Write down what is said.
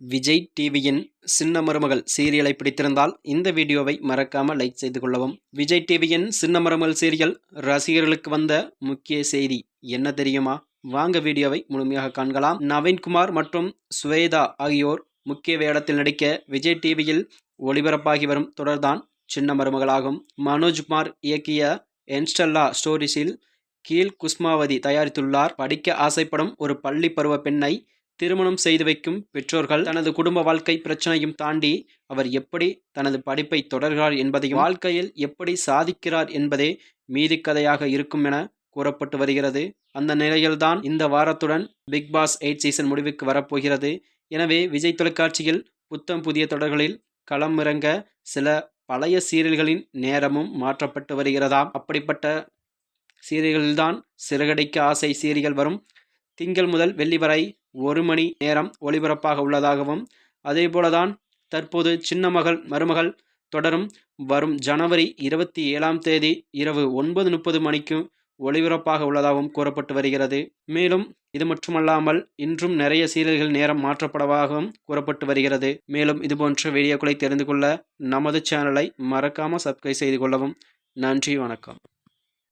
விஜய் டிவியின் சின்ன மருமகள் சீரியலை பிடித்திருந்தால் இந்த வீடியோவை மறக்காம லைக் செய்து கொள்ளவும். விஜய் டிவியின் சின்ன மருமகள் சீரியல் ரசிகர்களுக்கு வந்த முக்கிய செய்தி என்ன தெரியுமா? வாங்க வீடியோவை முழுமையாக காண்கலாம். நவீன்குமார் மற்றும் ஸ்வேதா ஆகியோர் முக்கிய வேடத்தில் நடிக்க விஜய் டிவியில் ஒளிபரப்பாகி வரும் தொடர்தான் சின்ன மருமகளாகும். மனோஜ்குமார் இயக்கிய என்ஸ்டல்லா ஸ்டோரிஸில் கீழ் குஸ்மாவதி தயாரித்துள்ளார். படிக்க ஆசைப்படும் ஒரு பள்ளி பருவ பெண்ணை திருமணம் செய்து வைக்கும் பெற்றோர்கள் தனது குடும்ப வாழ்க்கை பிரச்சனையும் தாண்டி அவர் எப்படி தனது படிப்பை தொடர்கிறார் என்பதையும் வாழ்க்கையில் எப்படி சாதிக்கிறார் என்பதே மீதி கதையாக இருக்கும் என கூறப்பட்டு வருகிறது. அந்த நிலையில்தான் இந்த வாரத்துடன் பிக் பாஸ் எயிட் சீசன் முடிவுக்கு வரப்போகிறது. எனவே விஜய் தொலைக்காட்சியில் புத்தம் புதிய தொடர்களில் களம் இறங்க சில பழைய சீரியல்களின் நேரமும் மாற்றப்பட்டு வருகிறதாம் அப்படிப்பட்ட சீரியல்கள்தான் சிறகடிக்க ஆசை சீரியல் வரும். திங்கள் முதல் வெள்ளி வரை ஒரு மணி நேரம் ஒளிபரப்பாக உள்ளதாகவும் அதேபோலதான் தற்போது சின்ன மகள் மருமகள் தொடரும். வரும் ஜனவரி இருபத்தி ஏழாம் தேதி இரவு ஒன்பது முப்பது மணிக்கும் ஒளிபரப்பாக உள்ளதாகவும் கூறப்பட்டு வருகிறது. மேலும் இது மட்டுமல்லாமல் இன்றும் நிறைய சீரியல்கள் நேரம் மாற்றப்படவாகவும் கூறப்பட்டு வருகிறது. மேலும் இதுபோன்ற வீடியோக்களை தெரிந்து கொள்ள நமது சேனலை மறக்காமல் சப்ஸ்கிரைப் செய்து கொள்ளவும். நன்றி வணக்கம்.